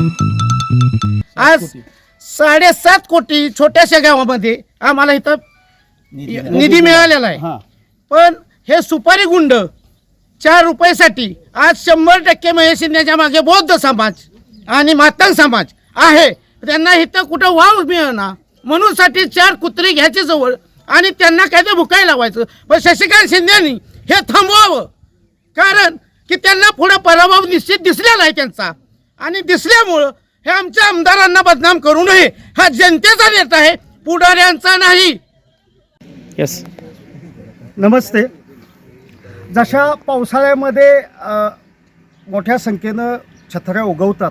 आज साडेसात कोटी छोट्याशा गावामध्ये आम्हाला इथं निधी मिळालेला आहे. पण हे सुपारी गुंड चार रुपयासाठी आज शंभर टक्के महेश शिंदेच्या मागे बौद्ध समाज आणि मातंग समाज आहे. त्यांना इथं कुठं वाव मिळणार म्हणून साठी चार कुत्री घ्यायची जवळ आणि त्यांना काय ते भुकायला लावायचं. पण शशिकांत शिंदेनी हे थांबवावं. कारण की त्यांना पुढे पराभव निश्चित दिसलेला आहे त्यांचा. आणि दिसल्यामुळं हे आमच्या आमदारांना बदनाम करू नये हा जनतेचा नेता आहे पुढाऱ्यांचा नाही. येस नमस्ते. जशा पावसाळ्यामध्ये अ, मोठ्या संख्येनं छत्र्या उगवतात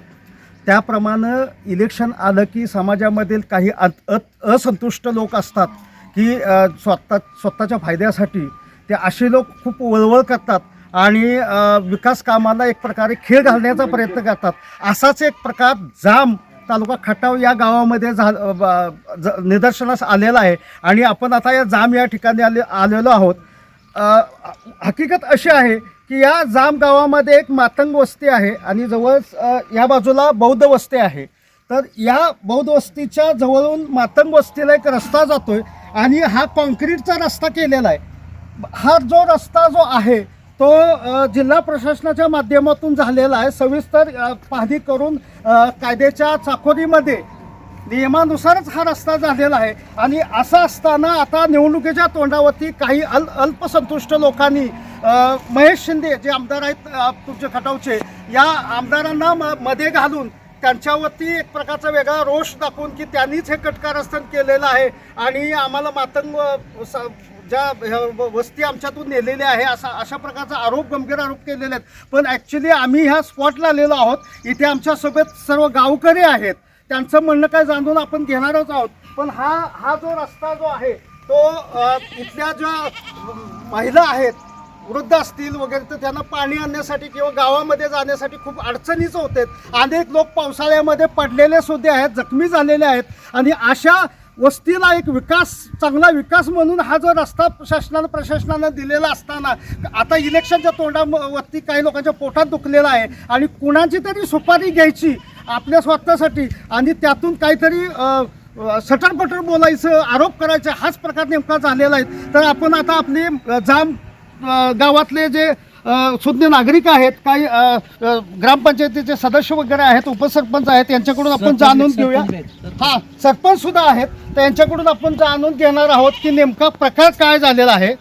त्याप्रमाणे इलेक्शन आलं की समाजामधील काही अत- अत- असंतुष्ट लोक असतात की अ, स्वतः स्वतःच्या फायद्यासाठी ते असे लोक खूप वळवळ करतात आणि विकास कामाला एक प्रकारे खेळ घालण्याचा प्रयत्न करतात. असाच एक प्रकार जाम तालुका खटाव या गावामध्ये झा ज- निदर्शनास आलेला आहे. आणि आपण आता या जाम या ठिकाणी आले आलेलो आहोत. हकीकत अशी आहे की या जाम गावामध्ये एक मातंग वस्ती आहे आणि जवळच या बाजूला बौद्ध वस्ती आहे. तर या बौद्ध वस्तीच्या जवळून मातंग वस्तीला एक रस्ता जातो आहे आणि हा कॉन्क्रीटचा रस्ता केलेला आहे. हा जो रस्ता जो आहे तो जिल्हा प्रशासनाच्या माध्यमातून झालेला आहे. सविस्तर पाहणी करून कायद्याच्या चाकोरीमध्ये नियमानुसारच हा रस्ता झालेला आहे. आणि असं असताना आता निवडणुकीच्या तोंडावरती काही अल अल्पसंतुष्ट लोकांनी महेश शिंदे जे आमदार आहेत तुमचे खटावचे या आमदारांना म मध्ये घालून त्यांच्यावरती एक प्रकारचा वेगळा रोष दाखवून की त्यांनीच हे कटकारस्थान केलेलं आहे. आणि आम्हाला मातंग स- ज्या वस्ती आमच्यातून नेलेल्या आहे असा अशा प्रकारचा आरोप गंभीर आरोप केलेले आहेत. पण ॲक्च्युली आम्ही ह्या स्पॉटला आलेलो आहोत. इथे आमच्यासोबत सर्व गावकरी आहेत. त्यांचं म्हणणं काय जाणून आपण घेणारच आहोत. पण हा हा जो रस्ता जो आहे तो इथल्या ज्या महिला आहेत वृद्ध असतील वगैरे तर त्यांना पाणी आणण्यासाठी किंवा गावामध्ये जाण्यासाठी खूप अडचणीचं होते अनेक लोक पावसाळ्यामध्ये पडलेले सुद्धा आहेत जखमी झालेले आहेत. आणि अशा वस्तीला एक विकास चांगला विकास म्हणून हा जो रस्ता शासनानं प्रशासनानं दिलेला असताना आता इलेक्शनच्या तोंडावरती काही लोकांच्या पोटात दुखलेला आहे आणि कुणाची तरी सुपारी घ्यायची आपल्या स्वार्थासाठी आणि त्यातून काहीतरी अ, सटरपटर बोलायचं आरोप करायचा हाच प्रकार नेमका झालेला आहे. तर आपण आता आपली जाम गावातले जे सुज्ञ नागरिक आहेत. काही ग्रामपंचायतीचे सदस्य वगैरे आहेत उपसरपंच आहेत यांच्याकडून आपण जाणून घेऊया. हा सरपंच सुद्धा आहेत. तर यांच्याकडून आपण जाणून घेणार आहोत की नेमका प्रकार काय झालेला आहे.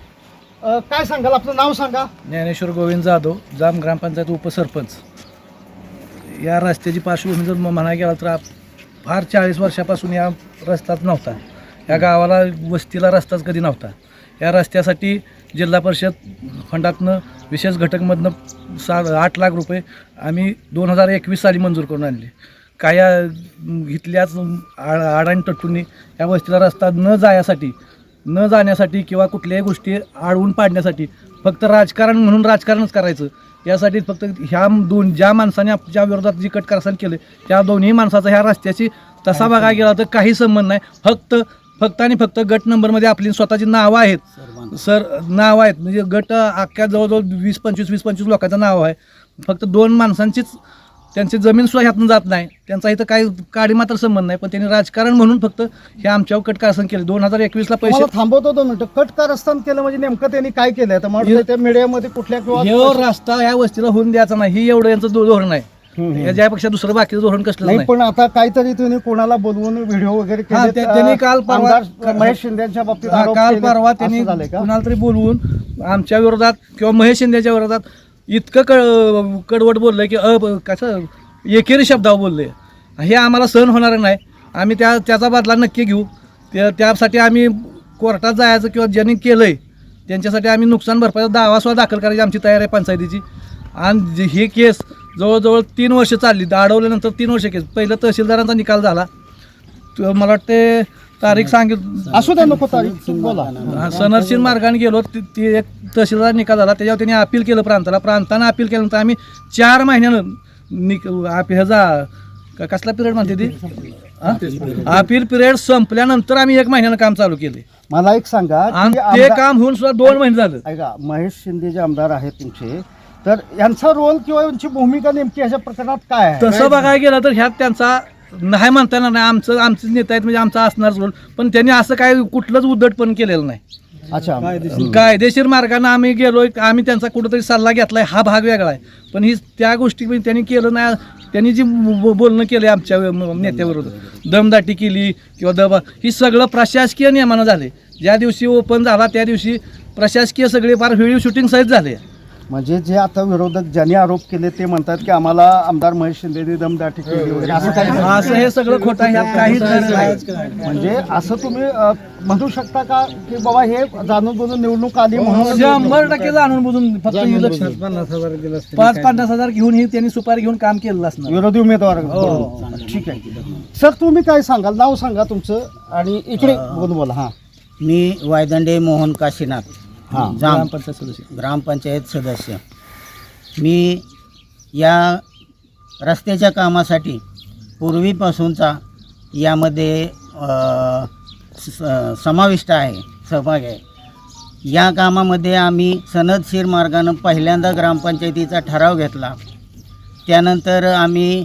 काय सांगाल? आपलं नाव सांगा. ज्ञानेश्वर गोविंद जाधव जाम ग्रामपंचायत उपसरपंच. या रस्त्याची पार्श्वभूमी जर म- म्हणायला गेला तर आप- फार चाळीस वर्षापासून या रस्ताच नव्हता. या गावाला वस्तीला रस्ताच कधी नव्हता. या रस्त्यासाठी जिल्हा परिषद फंडातनं विशेष घटकमधनं सा आठ लाख रुपये आम्ही दोन हजार एकवीस साली मंजूर करून आणले. काय इथल्याच आड आडाणी टट्टूंनी या वस्तीला रस्ता न जाण्यासाठी न जाण्यासाठी किंवा कुठल्याही गोष्टी आडवून पाडण्यासाठी फक्त राजकारण म्हणून राजकारणच करायचं. यासाठी फक्त ह्या दोन ज्या माणसाने आपल्या विरोधात जी कटकारस्थान केलं त्या दोन्ही माणसाचा ह्या रस्त्याची तसा बघायला गेला तर काही संबंध नाही. फक्त फक्त आणि फक्त गट नंबरमध्ये आपली स्वतःची नावं आहेत. सर नाव आहेत. म्हणजे गट अख्ख्या जवळजवळ वीस पंचवीस वीस पंचवीस लोकांचं नाव आहे. फक्त दोन माणसांचीच त्यांची जमीन सुद्धा ह्यातून जात नाही. त्यांचा इथं काही काडी मात्र संबंध नाही. पण त्यांनी राजकारण म्हणून फक्त हे आमच्यावर कटकारस्थान केले. दोन हजार एकवीसला पैसे थांबवतो दोन मिनिटं. कट कारस्थान केलं म्हणजे नेमकं त्यांनी काय केलंय? तर त्या मीडियामध्ये कुठल्या किंवा रस्ता ह्या वस्तीला होऊन द्यायचा नाही. ही एवढं यांचं धोरण आहे. याच्यापेक्षा दुसरं बाकीचं धोरण कसलं नाही नाही. पण आता काहीतरी तुम्ही कोणाला बोलवून व्हिडिओ वगैरे हा, त्यांनी काल परवा- आमदार महेश शिंदेच्या बाबतीत हा, आरोप काल केलेत. परवा असं त्यांनी झालंय का? कुणाला तरी बोलवून आमच्या विरोधात किंवा महेश शिंदेच्या विरोधात इतकं कड कडवट बोललंय की अ ब- कसं एकेरी शब्दावर बोलले हे आम्हाला सहन होणार नाही. आम्ही त्या त्याचा बदला नक्की घेऊ. त्या त्यासाठी आम्ही कोर्टात जायचं किंवा ज्यांनी केलंय त्यांच्यासाठी आम्ही नुकसान भरपाईचा दावा सुद्धा दाखल करायची आमची तयारी आहे पंचायतीची. आणि जे- ही केस जवळजवळ तीन वर्ष चालली. अडवल्यानंतर तीन वर्ष केस पहिलं तहसीलदारांचा निकाल झाला. तो मला वाटते तारीख सांगितलं असू द्या नको तारीख बोला. सनरशील मार्गाने गेलो. ती एक तहसीलदार निकाल झाला. त्याच्यावर त्यांनी अपील केलं प्रांताला. प्रांतानं अपील केल्यानंतर आम्ही चार महिन्यानं निक ह्याचा कसला पिरियड म्हणते ती? अपील पिरियड संपल्यानंतर आम्ही एक महिन्यानं काम चालू केले. मला एक सांगा ते काम होऊन सुद्धा दोन महिने झालं. ऐका महेश शिंदे जे आमदार आहेत तुमचे तर यांचा रोल किंवा यांची भूमिका नेमकी ह्याच्या प्रकरणात काय आहे? तसं बघायला गेलं तर ह्यात त्यांचा नाही म्हणता येणार नाही आमचं आमचे नेता आहेत म्हणजे आमचा असणारच रोल पण त्यांनी असं काय कुठलंच उद्धटपण केलेलं नाही. अच्छा. कायदेशीर. मार्गाने आम्ही गेलोय आम्ही त्यांचा कुठंतरी सल्ला घेतलाय हा भाग वेगळा आहे. पण ही त्या गोष्टी पण त्यांनी केलं नाही त्यांनी जी बोलणं केलं आमच्या नेत्याविरोधात दमदाटी केली किंवा दबा ही सगळं प्रशासकीय नियमानं झाले. ज्या दिवशी ओपन झाला त्या दिवशी प्रशासकीय सगळे फार व्हिडिओ शूटिंग सहित झाले. म्हणजे जे आता विरोधक ज्यांनी आरोप केले ते म्हणतात की आम्हाला आमदार महेश शिंदेने दमदाटी केली वगैरे असं काही नाही. असं हे सगळं खोटं आहे, काहीच नाही. म्हणजे असं तुम्ही अ, म्हणू शकता का की बाबा हे जाणून बुजून निवडणूक आली म्हणून शंभर टक्के जाणून बुजून फक्त इलेक्शन. पाच पन्नास हजार घेऊन ही त्यांनी सुपारी घेऊन काम केलेलं असणार. विरोधी उमेदवार हो. ठीक आहे. सर तुम्ही काय सांगाल? नाव सांगा तुमचं आणि इकडे बोलून बोला हां. मी वायदंडे मोहन काशीनाथ. हां ग्रामपंचायत सदस्य. ग्रामपंचायत सदस्य. मी या रस्त्याच्या कामासाठी पूर्वीपासूनचा यामध्ये स- समाविष्ट आहे सहभाग आहे. या कामामध्ये आम्ही सनदशीर मार्गानं पहिल्यांदा ग्रामपंचायतीचा ठराव घेतला. त्यानंतर आम्ही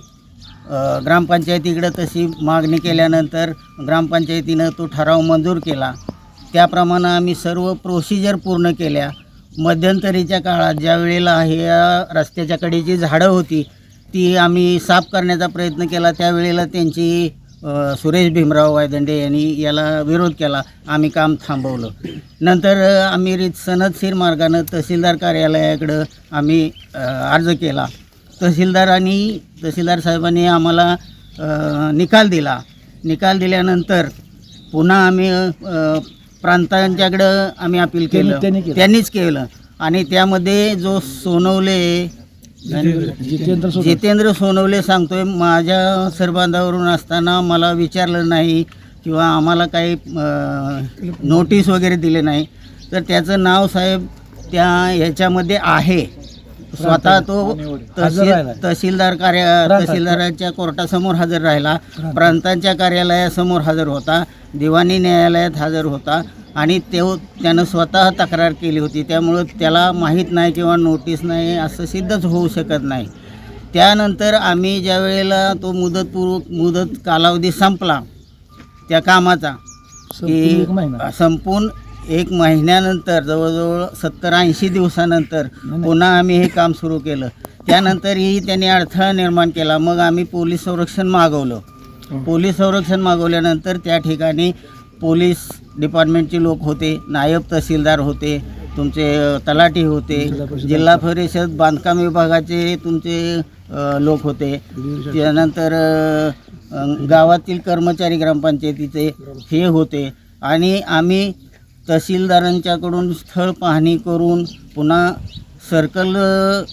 अ, ग्रामपंचायतीकडे तशी मागणी केल्यानंतर ग्रामपंचायतीनं तो ठराव मंजूर केला. त्याप्रमाणे आम्ही सर्व प्रोसिजर पूर्ण केल्या. मध्यंतरीच्या काळात ज्या वेळेला हे रस्त्याच्या कडेची झाडं होती ती आम्ही साफ करण्याचा प्रयत्न केला. त्यावेळेला त्यांची सुरेश भीमराव वायदंडे यांनी याला विरोध केला. आम्ही काम थांबवलं. नंतर आम्ही रीत सनदशीर मार्गानं तहसीलदार कार्यालयाकडं आम्ही अर्ज केला. तहसीलदारांनी तहसीलदार साहेबांनी आम्हाला निकाल दिला. निकाल दिल्यानंतर पुन्हा आम्ही प्रांतांच्याकडं आम्ही अपील केलं त्यांनी केलं. त्यांनीच केलं आणि त्यामध्ये जो सोनवले जितेंद्र सोनवणे. जितेंद्र सोनवले सांगतोय माझ्या सरबांधावरून असताना मला विचारलं नाही किंवा आम्हाला काही अ, नोटीस वगैरे दिले नाही तर त्याचं नाव साहेब त्या ह्याच्यामध्ये आहे स्वतः तो तहसील. तहसीलदार कार्य. तहसीलदाराच्या कोर्टासमोर हजर राहिला. प्रांतांच्या कार्यालयासमोर हजर होता. दिवाणी न्यायालयात हजर होता. आणि तो त्यानं स्वतः तक्रार केली होती. त्यामुळं त्याला माहीत नाही किंवा नोटीस नाही असं सिद्धच होऊ शकत नाही. त्यानंतर आम्ही ज्या वेळेला तो मुदतपूर्व मुदत कालावधी संपला त्या कामाचा. की संपून एक महिन्यानंतर जवळजवळ सत्तर ऐंशी दिवसानंतर नाही. पुन्हा आम्ही हे काम सुरू केलं. त्यानंतरही त्यांनी अडथळा निर्माण केला. मग आम्ही पोलीस संरक्षण मागवलं. पोलीस संरक्षण मागवल्यानंतर त्या ठिकाणी पोलीस डिपार्टमेंटचे लोक होते नायब तहसीलदार होते तुमचे तलाठी होते जिल्हा परिषद बांधकाम विभागाचे तुमचे लोक होते. त्यानंतर गावातील कर्मचारी ग्रामपंचायतीचे हे होते. आणि आम्ही तहसीलदारांच्याकडून स्थळ पाहणी करून पुन्हा सर्कल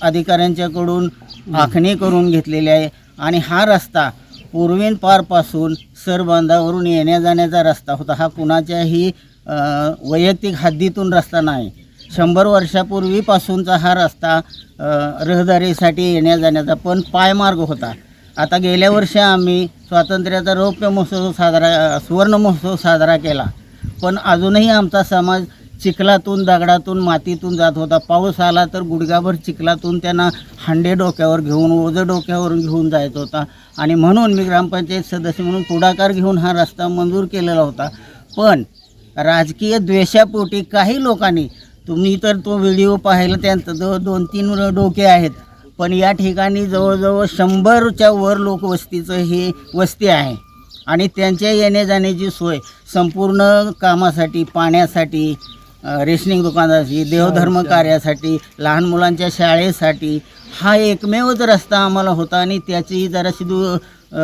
अधिकाऱ्यांच्याकडून आखणी करून घेतलेली आहे. आणि हा रस्ता पूर्वीन पारपासून सरबांधावरून येण्या जाण्याचा रस्ता होता. हा कुणाच्याही वैयक्तिक हद्दीतून रस्ता नाही. शंभर वर्षापूर्वीपासूनचा हा रस्ता रहदारीसाठी येण्या जाण्याचा पण पायमार्ग होता. आता गेल्या वर्षी आम्ही स्वातंत्र्याचा रौप्य महोत्सव साजरा सुवर्ण महोत्सव साजरा केला. पण अजूनही आमचा समाज चिखलातून दगडातून मातीतून जात होता. पाऊस आला तर गुडघाभर चिखलातून त्यांना हांडे डोक्यावर घेऊन ओझं डोक्यावरून घेऊन जायचं होता. आणि म्हणून मी ग्रामपंचायत सदस्य म्हणून पुढाकार घेऊन हा रस्ता मंजूर केलेला होता. पण राजकीय द्वेषापोटी काही लोकांनी तुम्ही तर तो व्हिडिओ पाहिला त्यांचं जवळ दोन तीन डोके आहेत पण या ठिकाणी जवळजवळ शंभरच्या वर लोकवस्तीचं हे वस्ती आहे. आणि त्यांच्या येण्या जाण्याची सोय संपूर्ण कामासाठी पाण्यासाठी रेशनिंग दुकानासाठी देवधर्म कार्यासाठी लहान मुलांच्या शाळेसाठी हा एकमेवच रस्ता आम्हाला होता आणि त्याची जराशी दु अ,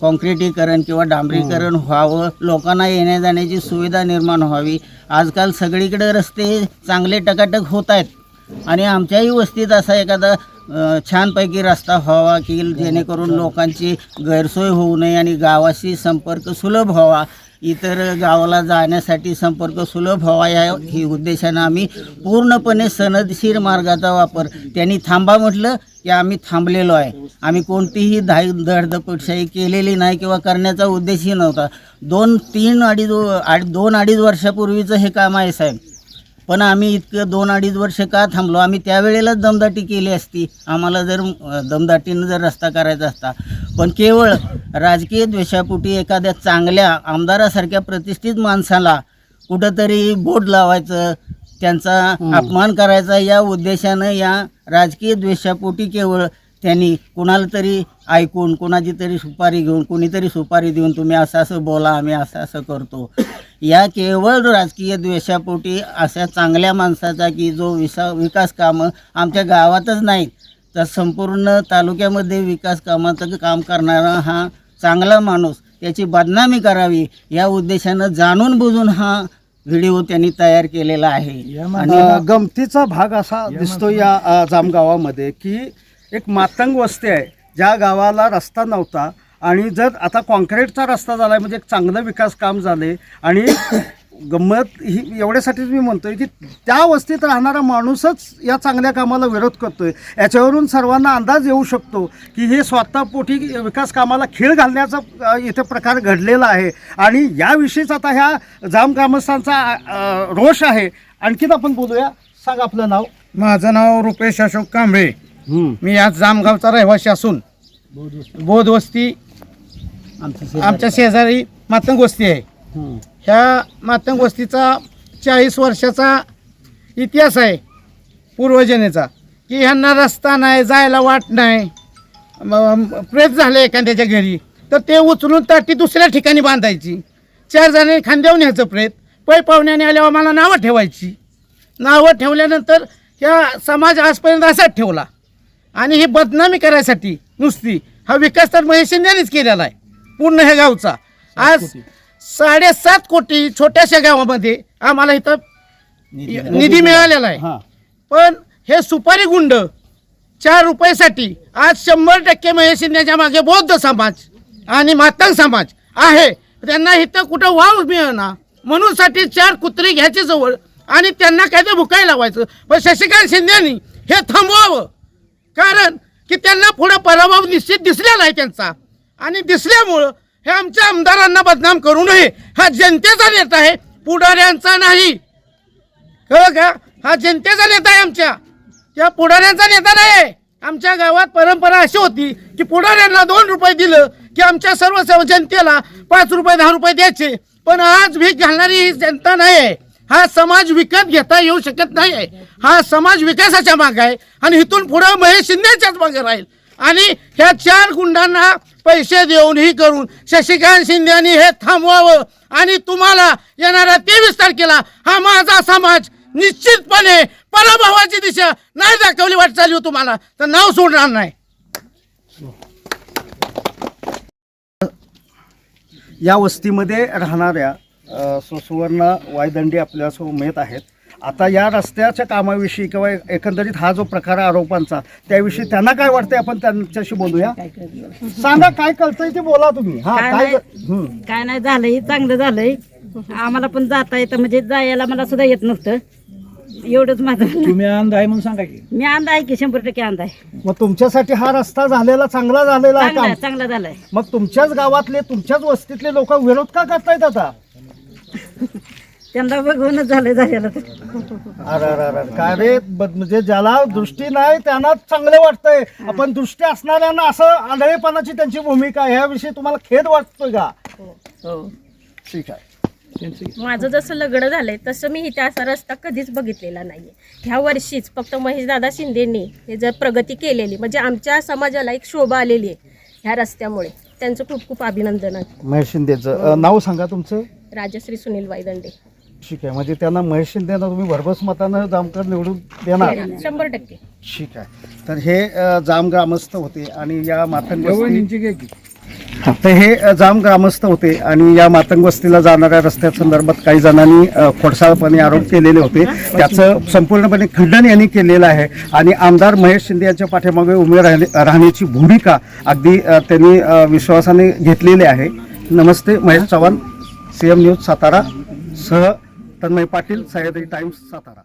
काँक्रिटीकरण किंवा डांबरीकरण व्हावं लोकांना येण्या जाण्याची सुविधा निर्माण व्हावी. आजकाल सगळीकडे रस्ते चांगले टकाटक होत आहेत. आणि आमच्याही वस्तीत असा एखादा छानपैकी रस्ता व्हावा की जेणेकरून लोकांची गैरसोय होऊ नये आणि गावाशी संपर्क सुलभ व्हावा. इतर गावाला जाण्यासाठी संपर्क सुलभ व्हावा या ही उद्देशानं आम्ही पूर्णपणे सनदशीर मार्गाचा वापर त्यांनी थांबा म्हटलं की आम्ही थांबलेलो आहे. आम्ही कोणतीही धाई धडधपटशाही केलेली नाही किंवा करण्याचा उद्देशही नव्हता. दोन तीन अडीच आड दोन अडीच वर्षापूर्वीचं हे काम आहे साहेब. पण आम्ही इतकं दोन अडीच वर्ष का थांबलो? आम्ही त्यावेळेलाच दमदाटी केली असती. आम्हाला जर दमदाटीनं जर रस्ता करायचा असता. पण केवळ राजकीय द्वेषापोटी एखाद्या चांगल्या आमदारासारख्या प्रतिष्ठित माणसाला कुठंतरी बोट लावायचं त्यांचा अपमान करायचा या उद्देशानं या राजकीय द्वेषापोटी केवळ त्यांनी कुणाला तरी ऐकून कुणाची तरी सुपारी घेऊन कुणीतरी सुपारी देऊन तुम्ही असं असं बोला आम्ही असं असं करतो. या केवळ राजकीय द्वेषापोटी अशा चांगल्या माणसाचा की जो विसा विकास कामं आमच्या गावातच नाहीत तर संपूर्ण तालुक्यामध्ये विकास कामाचं काम करणारा हा चांगला माणूस त्याची बदनामी करावी या उद्देशानं जाणून बुजून हा व्हिडिओ त्यांनी तयार केलेला आहे. आणि गमतीचा भाग असा दिसतो या जामगावामध्ये की एक मातंग वस्ती आहे ज्या गावाला रस्ता नव्हता आणि जर आता कॉन्क्रीटचा रस्ता झाला आहे म्हणजे एक चांगलं विकास काम झाले आणि गंमत ही एवढ्यासाठीच मी म्हणतो आहे की त्या वस्तीत राहणारा माणूसच या चांगल्या कामाला विरोध करतो आहे याच्यावरून सर्वांना अंदाज येऊ शकतो की हे स्वतः पोटी विकास कामाला खीळ घालण्याचा इथे प्रकार घडलेला आहे. आणि याविषयीच आता ह्या जाम ग्रामस्थांचा रोष आहे. आणखीन आपण बोलूया. सांग आपलं नाव. माझं नाव रुपेश अशोक कांबळे. मी आज जामगावचा रहिवासी असून बोध वस्ती आमच्या शेजारी मातंग वस्ती आहे. ह्या मातंग वस्तीचा चाळीस वर्षाचा इतिहास आहे पूर्वजनेचा की ह्यांना रस्ता नाही जायला वाट नाही प्रेत झाले एखाद्याच्या घरी तर ते उचलून ताटी दुसऱ्या ठिकाणी बांधायची. चार जणांनी खांद्यावर न्यायचं प्रेत पै पाहुण्याने आल्यावर मला नावं ठेवायची. नावं ठेवल्यानंतर ह्या समाज आजपर्यंत असाच ठेवला. आणि ही बदनामी करायसाठी नुसती हा विकास तर महेश शिंदेनेच केलेला आहे पूर्ण ह्या गावचा. आज साडेसात कोटी छोट्याशा गावामध्ये आम्हाला इथं निधी मिळालेला आहे. पण हे सुपारी गुंड चार रुपयासाठी आज शंभर टक्के महेश शिंदेच्या मागे बौद्ध समाज आणि मातंग समाज आहे. त्यांना इथं कुठं वाव मिळणार म्हणून साठी चार कुत्री घ्यायचे जवळ आणि त्यांना काय ते भुकायला लावायचं. पण शशिकांत शिंदेनी हे थांबवावं. कारण की त्यांना पुढे पराभव निश्चित दिसला नाही त्यांचा. आणि दिसल्यामुळं हे आमच्या आमदारांना बदनाम करू नये हा जनतेचा नेता आहे पुढाऱ्यांचा नाही. कळ का? हा जनतेचा नेता आहे आमच्या. त्या पुढाऱ्यांचा नेता नाही. आमच्या गावात परंपरा अशी होती की पुढाऱ्यांना दोन रुपये दिलं की आमच्या सर्व सर्व जनतेला पाच रुपये दहा रुपये द्यायचे. पण आज भीक घालणारी ही जनता नाही. आहे हा समाज विकत घेता येऊ शकत नाही आहे हा समाज विकासाच्या मागे आहे. आणि इथून पुढं महेश शिंदेच्याच मागे राहील. आणि ह्या चार गुंडांना पैसे देऊन ही करून शशिकांत शिंदेनी हे थांबवावं. आणि तुम्हाला येणाऱ्या तेवीस तारखेला हा माझा समाज निश्चितपणे पराभवाची दिशा नाही दाखवली वाटचाली चालली हो तुम्हाला. तर नाव सोडणार नाही. या वस्तीमध्ये राहणाऱ्या सुवर्णा वायदंडे आपल्यासमोर मिळत आहेत. आता या रस्त्याच्या कामाविषयी किंवा एकंदरीत हा जो प्रकार आहे आरोपांचा त्याविषयी त्यांना काय वाटतंय? आपण त्यांच्याशी बोलूया. सांगा काय कळतंय ते बोला तुम्ही. हा काय काय नाही. हं. काय नाही झालंय चांगलं झालंय. आम्हाला पण जाता येतं म्हणजे जायला मला सुद्धा येत नव्हतं. एवढंच माझं म्हणणं. तुम्ही अंध आहे म्हणून सांगा की. मी अंध आहे की शंभर टक्के अंध आहे. मग तुमच्यासाठी हा रस्ता झालेला चांगला झालेला आहे चांगला चांगला झालाय. मग तुमच्याच गावातले तुमच्याच वस्तीतले लोक विरोध का करतायत आता? त्यांना बघूनच झालंय झालेलं अरे अरे अरे काय रे? ब- म्हणजे ज्याला दृष्टी नाही त्यांना चांगलं वाटतंय. आपण दृष्टी असणाऱ्यांना असं आंधळेपणाची त्यांची भूमिका आहे. ह्याविषयी तुम्हाला खेद वाटतोय का? हो. ठीक आहे. त्यांची माझं जसं लग्न झालंय तसं मी इथे असा रस्ता कधीच बघितलेला नाहीये. ह्या वर्षीच फक्त महेशदादा शिंदेंनी हे जर प्रगती केलेली म्हणजे आमच्या समाजाला एक शोभा आलेली आहे ह्या रस्त्यामुळे. त्यांचं खूप खूप अभिनंदन. आहे महेश शिंदेचं अ, नाव सांगा तुमचं. राजश्री सुनील वायदंडे. ठीक आहे. म्हणजे त्यांना महेश शिंदेना तुम्ही भरघोस मतानं जामकर निवडून देणार. शंभर टक्के. ठीक आहे. तर हे अ, जाम ग्रामस्थ होते आणि या मातंग वस्ती तर हे अ, जाम ग्रामस्थ होते आणि या मातंग वस्तीला जाणाऱ्या रस्त्यासंदर्भात काही जणांनी अ, खोडसाळपणे आरोप केलेले होते. त्याचं संपूर्णपणे खंडन यांनी केलेलं आहे. आणि आमदार महेश शिंदे यांच्या पाठीमागे उभे राहणे राहण्याची भूमिका अगदी अ, त्यांनी अ, विश्वासाने घेतलेली आहे. नमस्ते Mahesh Chavan. C M News Satara सह तन्मय पाटील सह्याद्री टाइम्स सातारा.